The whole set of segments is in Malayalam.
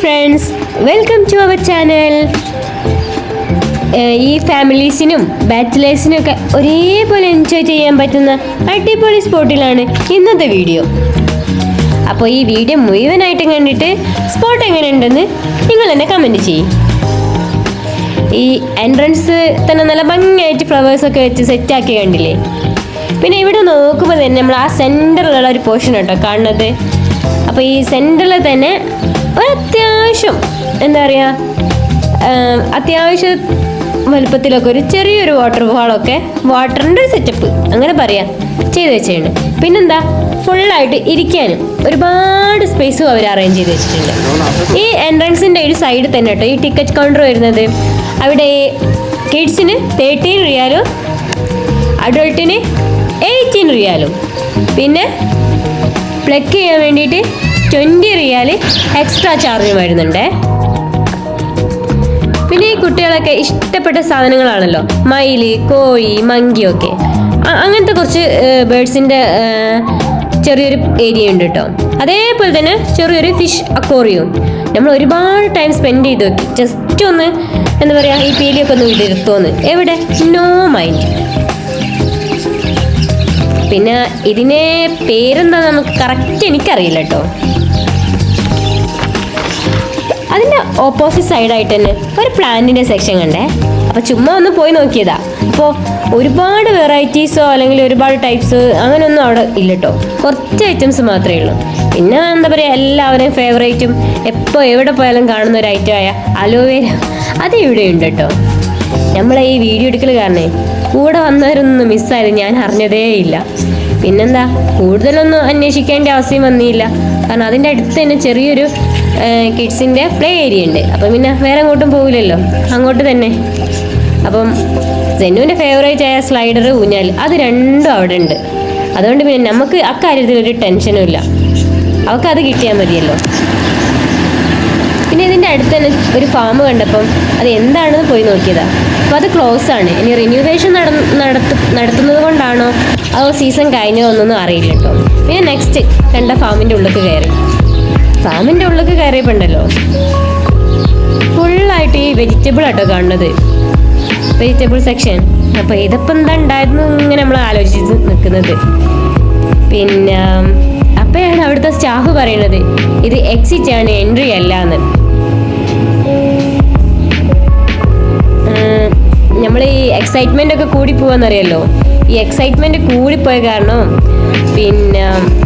Friends welcome to our channel ഈ ഫാമിലീസിനും ബാച്ചിലേഴ്സിനും ഒക്കെ ഒരേപോലെ എൻജോയ് ചെയ്യാൻ പറ്റുന്ന അടിപൊളി സ്പോട്ടിലാണ് ഇന്നത്തെ വീഡിയോ അപ്പോൾ ഈ വീഡിയോ മുഴുവനായിട്ടും കണ്ടിട്ട് സ്പോട്ട് എങ്ങനെയുണ്ടെന്ന് നിങ്ങൾ തന്നെ കമന്റ് ചെയ്യും. ഈ എൻട്രൻസ് തന്നെ നല്ല ഭംഗിയായിട്ട് ഫ്ലവേഴ്സൊക്കെ വെച്ച് സെറ്റാക്കി കണ്ടില്ലേ? പിന്നെ ഇവിടെ നോക്കുമ്പോൾ തന്നെ നമ്മൾ ആ സെന്ററിലുള്ള ഒരു പോർഷൻ കേട്ടോ കാണുന്നത്. അപ്പോൾ ഈ സെന്ററിൽ തന്നെ ഒരു അത്യാവശ്യം എന്താ പറയുക അത്യാവശ്യം വലുപ്പത്തിലൊക്കെ ഒരു ചെറിയൊരു വാട്ടർ ഫാളൊക്കെ വാട്ടറിന്റെ സെറ്റപ്പ് അങ്ങനെ പറയാം ചെയ്ത് വെച്ചിട്ടുണ്ട്. പിന്നെന്താ ഫുള്ളായിട്ട് ഇരിക്കാനും ഒരുപാട് സ്പേസും അവർ അറേഞ്ച് ചെയ്ത് വെച്ചിട്ടുണ്ട്. ഈ എൻട്രൻസിന്റെ ഒരു സൈഡിൽ തന്നെ കേട്ടോ ഈ ടിക്കറ്റ് കൗണ്ടർ വരുന്നത്. അവിടെ കിഡ്സിന് തേർട്ടീൻ റിയാലും അഡൾട്ടിന് എയ്റ്റീൻ റിയാലും. പിന്നെ പ്ലക്ക് ചെയ്യാൻ വേണ്ടിയിട്ട് ട്വന്റി റിയാൽ എക്സ്ട്രാ ചാർജ് വരുന്നുണ്ടേ. പിന്നെ ഈ കുട്ടികളൊക്കെ ഇഷ്ടപ്പെട്ട സാധനങ്ങളാണല്ലോ. മയിൽ കോഴി മങ്കിയൊക്കെ ഒക്കെ. അങ്ങനത്തെ കുറച്ച് ബേഡ്സിന്റെ ചെറിയൊരു ഏരിയ ഉണ്ട് കേട്ടോ. അതേപോലെ തന്നെ ചെറിയൊരു ഫിഷ് അക്വോറിയവും. നമ്മൾ ഒരുപാട് ടൈം സ്പെൻഡ് ചെയ്ത് നോക്കി. ജസ്റ്റ് ഒന്ന് എന്താ പറയുക ഈ പീലിയൊക്കെ ഒന്ന് വിടരുത്തോന്ന് എവിടെ? No mind. പിന്നെ ഇതിനെ പേരെന്താ നമുക്ക് കറക്റ്റ് എനിക്കറിയില്ല കേട്ടോ. ഓപ്പോസിറ്റ് സൈഡായിട്ട് തന്നെ ഒരു പ്ലാന്റിന്റെ സെക്ഷൻ കണ്ടേ. അപ്പോൾ ചുമ്മാ ഒന്ന് പോയി നോക്കിയതാ. അപ്പോൾ ഒരുപാട് വെറൈറ്റീസോ അല്ലെങ്കിൽ ഒരുപാട് ടൈപ്സ് അങ്ങനെയൊന്നും അവിടെ ഇല്ല കേട്ടോ കുറച്ച് ഐറ്റംസ് മാത്രമേ ഉള്ളൂ. പിന്നെ എന്താ പറയുക എല്ലാവരെയും ഫേവറേറ്റും എപ്പോൾ എവിടെ പോയാലും കാണുന്ന ഒരു ഐറ്റമായ അലോവേര അത് ഇവിടെ ഉണ്ട് കേട്ടോ. നമ്മളെ ഈ വീഡിയോ എടുക്കൽ കാരണേ കൂടെ വന്നവരൊന്നും മിസ്സായത് ഞാൻ അറിഞ്ഞതേ ഇല്ല പിന്നെന്താ കൂടുതലൊന്നും അന്വേഷിക്കേണ്ട അവസ്ഥയും വന്നില്ല. കാരണം അതിന്റെ അടുത്ത് തന്നെ ചെറിയൊരു കിഡ്സിന്റെ പ്ലേ ഏരിയ ഉണ്ട്. അപ്പം പിന്നെ വേറെ അങ്ങോട്ടും പോകില്ലല്ലോ അങ്ങോട്ട് തന്നെ. അപ്പം ജെന്നുവിന്റെ ഫേവറേറ്റ് ആയ സ്ലൈഡർ ഊഞ്ഞാൽ അത് രണ്ടും അവിടെ ഉണ്ട്. അതുകൊണ്ട് പിന്നെ നമുക്ക് അക്കാര്യത്തിൽ ഒരു ടെൻഷനും ഇല്ല. അവൾക്ക് അത് കിട്ടിയാൽ മതിയല്ലോ. പിന്നെ ഇതിന്റെ അടുത്ത് തന്നെ ഒരു ഫാം കണ്ടപ്പം അത് എന്താണെന്ന് പോയി നോക്കിയതാ. അപ്പോൾ അത് ക്ലോസ് ആണ്. ഇനി റിന്യൂവേഷൻ നട നടത്തു നടത്തുന്നത് കൊണ്ടാണോ? അതോ സീസൺ കഴിഞ്ഞോ എന്നൊന്നും അറിയില്ല കേട്ടോ. പിന്നെ നെക്സ്റ്റ് കണ്ട ഫാമിന്റെ ഉള്ളിൽ കയറി. ഫാമിന്റെ ഉള്ളിൽ കയറിയപ്പോണ്ടല്ലോ. ഫുള്ളായിട്ട് ഈ വെജിറ്റബിൾ ആട്ടോ കാണുന്നത്. വെജിറ്റബിൾ സെക്ഷൻ അപ്പോൾ ഇതിപ്പോൾ എന്താ ഉണ്ടായിരുന്നു ഇങ്ങനെ നമ്മൾ ആലോചിച്ച് നിൽക്കുന്നത്. പിന്നെ അപ്പോഴാണ് അവിടുത്തെ സ്റ്റാഫ് പറയുന്നത് ഇത് എക്സിറ്റ് ആണ് എൻട്രി അല്ല എന്ന് നമ്മൾ ഈ എക്സൈറ്റ്മെന്റ് ഒക്കെ കൂടി പോവാന്നറിയല്ലോ. ഈ എക്സൈറ്റ്മെന്റ് കൂടിപ്പോയ കാരണം പിന്നെ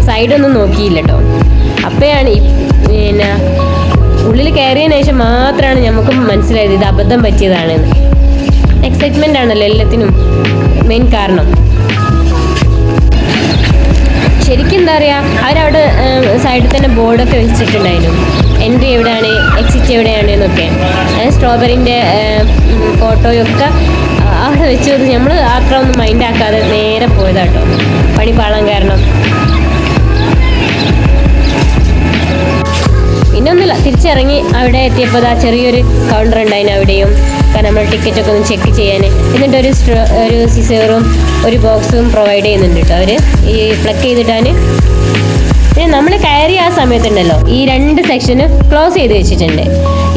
സൈഡൊന്നും നോക്കിയില്ല കേട്ടോ അപ്പോഴാണ് പിന്നെ ഉള്ളിൽ കയറിയതിന് ശേഷം മാത്രമാണ് നമുക്ക് മനസ്സിലായത് ഇത് അബദ്ധം പറ്റിയതാണെന്ന്. എക്സൈറ്റ്മെന്റ് ആണല്ലോ എല്ലാത്തിനും മെയിൻ കാരണം. ശരിക്കും എന്താ പറയുക അവരവിടെ സൈഡിൽ തന്നെ ബോർഡൊക്കെ വെച്ചിട്ടുണ്ടായിരുന്നു. എൻട്രി എവിടെയാണ് എക്സിറ്റ് എവിടെയാണ് എന്നൊക്കെ. സ്ട്രോബെറിന്റെ ഫോട്ടോയൊക്കെ അവിടെ വെച്ചത് നമ്മൾ അത്ര ഒന്നും മൈൻഡ് ആക്കാതെ നേരെ പോയതാട്ടോ. പണി പാളാൻ കാരണം. പിന്നൊന്നുമില്ല തിരിച്ചിറങ്ങി അവിടെ എത്തിയപ്പോൾ ആ ചെറിയൊരു കൗണ്ടർ ഉണ്ടായിരുന്നു അവിടെയും. കാരണം നമ്മൾ ടിക്കറ്റ് ഒക്കെ ഒന്ന് ചെക്ക് ചെയ്യാൻ എന്നിട്ട് ഒരു ഒരു സിസേറും ഒരു ബോക്സും പ്രൊവൈഡ് ചെയ്യുന്നുണ്ട് കേട്ടോ അവർ ഈ പ്ലക്ക് ചെയ്തിട്ടാണ് പിന്നെ നമ്മൾ കയറിയ ആ സമയത്തുണ്ടല്ലോ ഈ രണ്ട് സെക്ഷന് ക്ലോസ് ചെയ്ത് വെച്ചിട്ടുണ്ട്.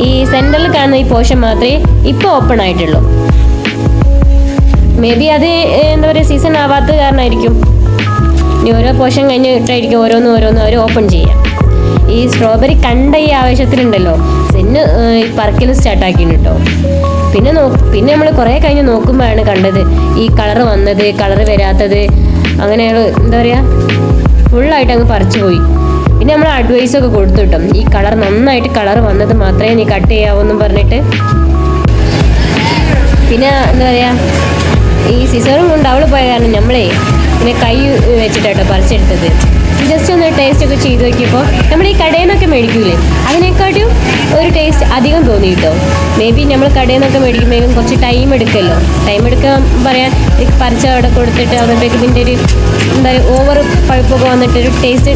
ഈ സെന്ററിൽ കാണുന്ന ഈ പോർഷൻ മാത്രമേ ഇപ്പോൾ ഓപ്പൺ ആയിട്ടുള്ളൂ. മേ ബി അത് എന്താ പറയുക സീസൺ ആവാത്തത് കാരണമായിരിക്കും ഇനി ഓരോ പോർഷൻ കഴിഞ്ഞിട്ടായിരിക്കും ഓരോന്ന് ഓരോന്ന് അവർ ഓപ്പൺ ചെയ്യുക ഈ സ്ട്രോബെറി കണ്ട ഈ ആവേശത്തിലുണ്ടല്ലോ. സെന്ന് ഈ പറക്കൽ സ്റ്റാർട്ടാക്കിയിട്ടുണ്ട് കേട്ടോ പിന്നെ നോ പിന്നെ നമ്മൾ കുറേ കഴിഞ്ഞ് നോക്കുമ്പോഴാണ് കണ്ടത്. ഈ കളർ വന്നത് കളർ വരാത്തത് അങ്ങനെ എന്താ പറയുക ഫുള്ളായിട്ട് അങ്ങ് പറിച്ചു പോയി. പിന്നെ നമ്മൾ അഡ്വൈസ് ഒക്കെ കൊടുത്തു കിട്ടും ഈ കളർ നന്നായിട്ട് കളർ വന്നത് മാത്രമേ നീ കട്ട് ചെയ്യാവൂ എന്നും പറഞ്ഞിട്ട്. പിന്നെ എന്താ പറയുക ഈ സിസറും കൊണ്ട് അവൾ പോയ കാരണം നമ്മളെ പിന്നെ കൈ വെച്ചിട്ടാട്ടോ പറിച്ചെടുത്തത്. ജസ്റ്റ് ഒന്ന് ടേസ്റ്റ് ഒക്കെ ചെയ്ത് നോക്കിയപ്പോൾ നമ്മൾ ഈ കടയിൽ നിന്നൊക്കെ മേടിക്കൂലേ? അതിനെക്കാട്ടും ഒരു ടേസ്റ്റ് അധികം തോന്നി കേട്ടോ മേ ബി നമ്മൾ കടയിൽ നിന്നൊക്കെ മേടിക്കുമ്പോഴേക്കും കുറച്ച് ടൈം എടുക്കല്ലോ. ടൈം എടുക്കാൻ പറയാൻ പറിച്ച അവിടെ കൊടുത്തിട്ട് ആകുമ്പോഴേക്കും ഇതിന്റെ ഒരു എന്താ ഓവർ പഴുപ്പൊക്കെ വന്നിട്ട് ഒരു ടേസ്റ്റ്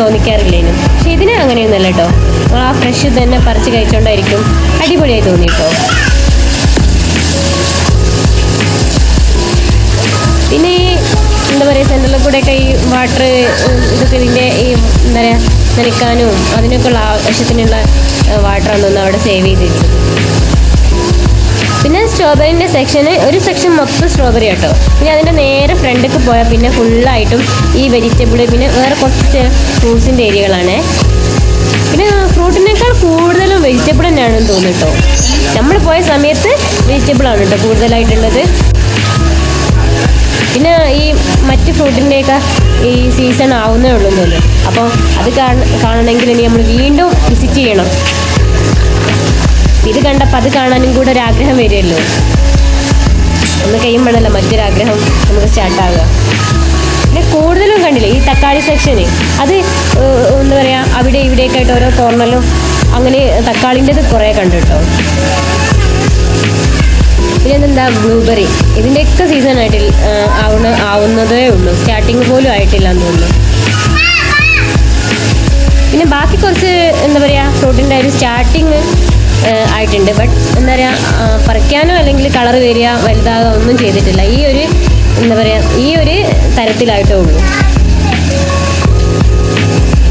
തോന്നിക്കാറില്ലേനും. പക്ഷെ ഇതിന് അങ്ങനെയൊന്നുമല്ല കേട്ടോ നമ്മൾ ആ ഫ്രഷ് തന്നെ പറിച്ച് കഴിച്ചുകൊണ്ടായിരിക്കും അടിപൊളിയായി തോന്നി കേട്ടോ സെന്ററിൽ കൂടെയൊക്കെ ഈ വാട്ടർ ഇതൊക്കെ ഇതിന്റെ ഈ എന്താ പറയുക നനയ്ക്കാനും അതിനൊക്കെ ഉള്ള ആവശ്യത്തിനുള്ള വാട്ടറാണ് ഒന്ന് അവിടെ സേവ് ചെയ്ത് വെച്ചത് പിന്നെ സ്ട്രോബെറിന്റെ സെക്ഷന് ഒരു സെക്ഷൻ മൊത്തം സ്ട്രോബെറി കേട്ടോ പിന്നെ അതിന്റെ നേരെ ഫ്രണ്ടിലേക്ക് പോയാൽ പിന്നെ ഫുള്ളായിട്ടും ഈ വെജിറ്റബിൾ പിന്നെ വേറെ കുറച്ച് ഫ്രൂട്ട്സിന്റെ ഏരിയകളാണ് പിന്നെ ഫ്രൂട്ടിനേക്കാൾ കൂടുതലും വെജിറ്റബിൾ തന്നെയാണെന്ന് തോന്നുന്നു കേട്ടോ നമ്മൾ പോയ സമയത്ത് വെജിറ്റബിളാണ് കേട്ടോ കൂടുതലായിട്ടുള്ളത്. പിന്നെ ഈ മറ്റ് ഫ്രൂട്ടിന്റെയൊക്കെ ഈ സീസൺ ആവുന്നേ ഉള്ളൂ എന്ന് തോന്നുന്നു. അപ്പോൾ അത് കാണ- കാണണമെങ്കിൽ ഇനി നമ്മൾ വീണ്ടും വിസിറ്റ് ചെയ്യണം. ഇത് കണ്ടപ്പോൾ അത് കാണാനും കൂടെ ഒരാഗ്രഹം വരുമല്ലോ. ഒന്ന് കഴിയുമ്പോഴല്ല മറ്റൊരാഗ്രഹം നമുക്ക് സ്റ്റാർട്ടാവുക പിന്നെ കൂടുതലും കണ്ടില്ലേ ഈ തക്കാളി സെക്ഷന് അത് എന്താ പറയുക അവിടെ ഇവിടെയൊക്കെ ആയിട്ട് ഓരോ കോർണറിലും അങ്ങനെ തക്കാളിന്റെത് കുറേ കണ്ടു കേട്ടോ പിന്നെ എന്താ ബ്ലൂബെറി ഇതിന്റെയൊക്കെ സീസൺ ആയിട്ട് ആവുന്ന ആവുന്നതേ ഉള്ളൂ. സ്റ്റാർട്ടിങ് പോലും ആയിട്ടില്ല എന്ന് തോന്നുന്നു. പിന്നെ ബാക്കി കുറച്ച് എന്താ പറയുക ഫ്രൂട്ടിന്റെ ഒരു സ്റ്റാർട്ടിങ് ആയിട്ടുണ്ട്. ബട്ട് എന്താ പറയുക പറിക്കാനോ അല്ലെങ്കിൽ കളർ വരിക വലുതാകുക ഒന്നും ചെയ്തിട്ടില്ല. ഈ ഒരു എന്താ പറയുക ഈ ഒരു തരത്തിലായിട്ടേ ഉള്ളൂ.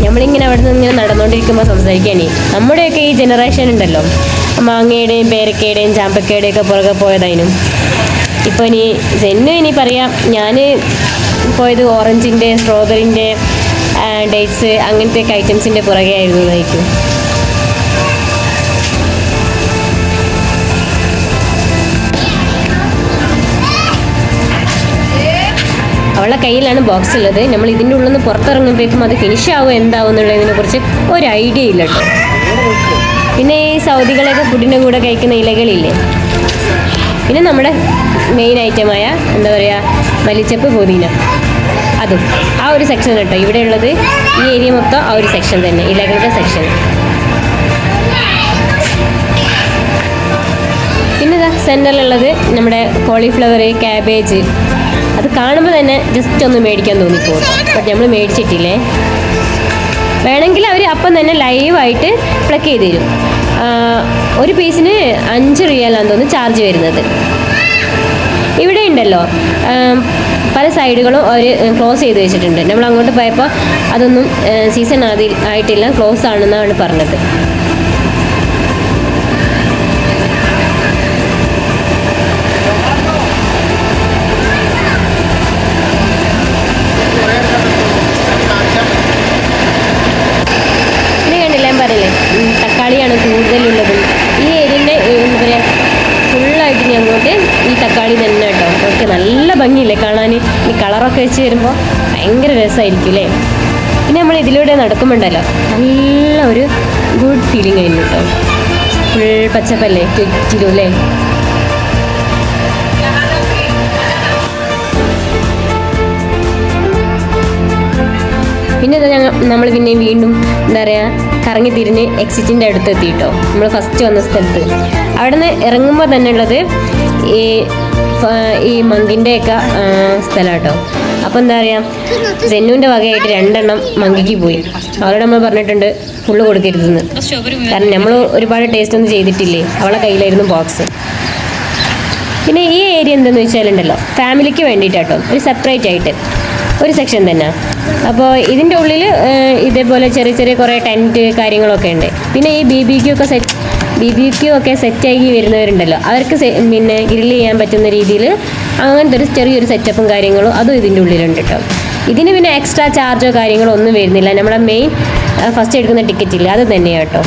നമ്മളിങ്ങനെ അവിടെ നിന്ന് ഇങ്ങനെ നടന്നുകൊണ്ടിരിക്കുമ്പോൾ സംസാരിക്കുകയാണ് നമ്മുടെയൊക്കെ ഈ ജനറേഷൻ ഉണ്ടല്ലോ. മാങ്ങയുടെയും പേരക്കയുടെയും ചാമ്പക്കയുടെയും ഒക്കെ പുറകെ പോയതായിരുന്നു ഇപ്പോൾ ഇനി സെന്നു ഇനി പറയാം. ഞാൻ പോയത് ഓറഞ്ചിന്റെ സ്ട്രോബെറിന്റെ ഡേറ്റ്സ് അങ്ങനത്തെയൊക്കെ ഐറ്റംസിന്റെ പുറകെ ആയിരുന്നു എന്നായിരിക്കും അവളുടെ കയ്യിലാണ് ബോക്സ് ഉള്ളത്. നമ്മൾ ഇതിന്റെ ഉള്ളിൽ നിന്ന് പുറത്തിറങ്ങുമ്പോഴേക്കും അത് ഫിനിഷ് ആവും എന്താവും എന്നുള്ളതിനെ കുറിച്ച് ഒരു ഐഡിയ ഇല്ല കേട്ടോ. പിന്നെ ഈ സൗദികളൊക്കെ ഫുഡിന്റെ കൂടെ കഴിക്കുന്ന ഇലകളില്ലേ? പിന്നെ നമ്മുടെ മെയിൻ ഐറ്റമായ എന്താ പറയുക മല്ലിച്ചപ്പ് പുതിന. അതും. ആ ഒരു സെക്ഷൻ കേട്ടോ. ഇവിടെ ഉള്ളത് ഈ ഏരിയ മൊത്തം ആ ഒരു സെക്ഷൻ തന്നെ ഇലകളുടെ സെക്ഷൻ പിന്നെ സെന്ററിലുള്ളത് നമ്മുടെ കോളിഫ്ലവർ ക്യാബേജ് കാണുമ്പോൾ തന്നെ ജസ്റ്റ് ഒന്ന് മേടിക്കാൻ തോന്നിപ്പോകും. ബട്ട് നമ്മൾ മേടിച്ചിട്ടില്ലേ? വേണമെങ്കിൽ അവർ അപ്പം തന്നെ ലൈവായിട്ട് പ്ലക്ക് ചെയ്ത് തരും. ഒരു പീസിന് അഞ്ച് റിയാലാണ് തോന്നുന്നു ചാർജ് വരുന്നത്. ഇവിടെ ഉണ്ടല്ലോ. പല സൈഡുകളും അവർ ക്ലോസ് ചെയ്ത് വെച്ചിട്ടുണ്ട്. നമ്മൾ അങ്ങോട്ട് പോയപ്പോൾ അതൊന്നും സീസൺ ആദ്യം ആയിട്ടില്ല ക്ലോസ് ആണെന്നാണ് പറഞ്ഞത്. തക്കാളിയാണ് കൂടുതലുള്ളത്. ഈ ഏരിയന്റെ എന്താ പറയുക ഫുള്ളായിട്ട് അങ്ങോട്ട് ഈ തക്കാളി തന്നെ കേട്ടോ ഓക്കെ നല്ല ഭംഗിയില്ലേ കാണാൻ ഈ കളറൊക്കെ വെച്ച് വരുമ്പോൾ ഭയങ്കര രസമായിരിക്കും അല്ലേ പിന്നെ നമ്മൾ ഇതിലൂടെ നടക്കുമ്പോണ്ടല്ലോ നല്ല ഒരു ഗുഡ് ഫീലിംഗ് ആയിരുന്നു കേട്ടോ ഫുൾ പച്ചപ്പല്ലേ? ചുറ്റിലും അല്ലേ പിന്നെ ഞങ്ങൾ നമ്മൾ പിന്നെ വീണ്ടും എന്താ പറയുക കറങ്ങി തിരിഞ്ഞ് എക്സിറ്റിന്റെ അടുത്ത് എത്തിയിട്ടോ നമ്മൾ ഫസ്റ്റ് വന്ന സ്ഥലത്ത്. അവിടെ നിന്ന് ഇറങ്ങുമ്പോൾ തന്നെ ഉള്ളത് ഈ ഈ മങ്കിന്റെയൊക്കെ സ്ഥലം കേട്ടോ അപ്പോൾ എന്താ പറയുക ജെന്നുവിന്റെ വകയായിട്ട് രണ്ടെണ്ണം മങ്കിക്ക് പോയി. അവരോട് നമ്മൾ പറഞ്ഞിട്ടുണ്ട് ഫുള്ള് കൊടുക്കരുതെന്ന്. കാരണം നമ്മൾ ഒരുപാട് ടേസ്റ്റ് ഒന്നും ചെയ്തിട്ടില്ലേ? അവളെ കയ്യിലായിരുന്നു ബോക്സ് പിന്നെ ഈ ഏരിയ എന്തെന്ന് വെച്ചാലുണ്ടല്ലോ ഫാമിലിക്ക് വേണ്ടിയിട്ടാട്ടോ. ഒരു സെപ്പറേറ്റ് ആയിട്ട്. ഒരു സെക്ഷൻ തന്നെ. അപ്പോൾ ഇതിന്റെ ഉള്ളിൽ ഇതേപോലെ ചെറിയ ചെറിയ കുറേ ടെന്റ് കാര്യങ്ങളൊക്കെ ഉണ്ട്. പിന്നെ ഈ ബി ബി ക്യൂ ഒക്കെ സെറ്റ് ബി ബി ക്യൂ ഒക്കെ സെറ്റാക്കി വരുന്നവരുണ്ടല്ലോ. അവർക്ക് പിന്നെ ഗ്രില്ല് ചെയ്യാൻ പറ്റുന്ന രീതിയിൽ അങ്ങനത്തെ ഒരു ചെറിയൊരു സെറ്റപ്പും കാര്യങ്ങളും അതും ഇതിന്റെ ഉള്ളിലുണ്ട് കേട്ടോ ഇതിന് പിന്നെ എക്സ്ട്രാ ചാർജോ കാര്യങ്ങളോ ഒന്നും വരുന്നില്ല. നമ്മുടെ മെയിൻ ഫസ്റ്റ് എടുക്കുന്ന ടിക്കറ്റ് ഇല്ല? അത് തന്നെയാണ് കേട്ടോ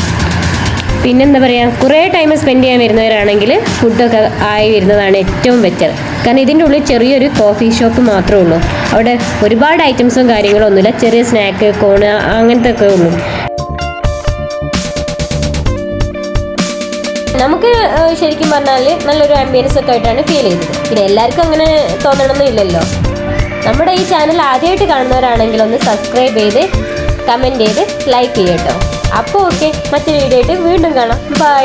പിന്നെന്താ പറയുക കുറേ ടൈം സ്പെൻഡ് ചെയ്യാൻ വരുന്നവരാണെങ്കിൽ ഫുഡൊക്കെ ആയി വരുന്നതാണ് ഏറ്റവും ബെറ്റർ കാരണം ഇതിന്റെ ഉള്ളിൽ ചെറിയൊരു കോഫി ഷോപ്പ് മാത്രമേ ഉള്ളൂ. അവിടെ ഒരുപാട് ഐറ്റംസും കാര്യങ്ങളും ഒന്നുമില്ല. ചെറിയ സ്നാക്ക് കോണ് അങ്ങനത്തെ ഒക്കെ ഉള്ളൂ. നമുക്ക് ശരിക്കും പറഞ്ഞാൽ നല്ലൊരു ആംബിയൻസ് ഒക്കെ ആയിട്ടാണ് ഫീൽ ചെയ്തത് പിന്നെ എല്ലാവർക്കും അങ്ങനെ തോന്നണമെന്നും ഇല്ലല്ലോ. നമ്മുടെ ഈ ചാനൽ ആദ്യമായിട്ട് കാണുന്നവരാണെങ്കിൽ ഒന്ന് സബ്സ്ക്രൈബ് ചെയ്ത് കമന്റ് ചെയ്ത് ലൈക്ക് ചെയ്യട്ടോ. അപ്പോൾ ഓക്കെ മറ്റൊരു വീഡിയോ ആയിട്ട് വീണ്ടും കാണാം. ബൈ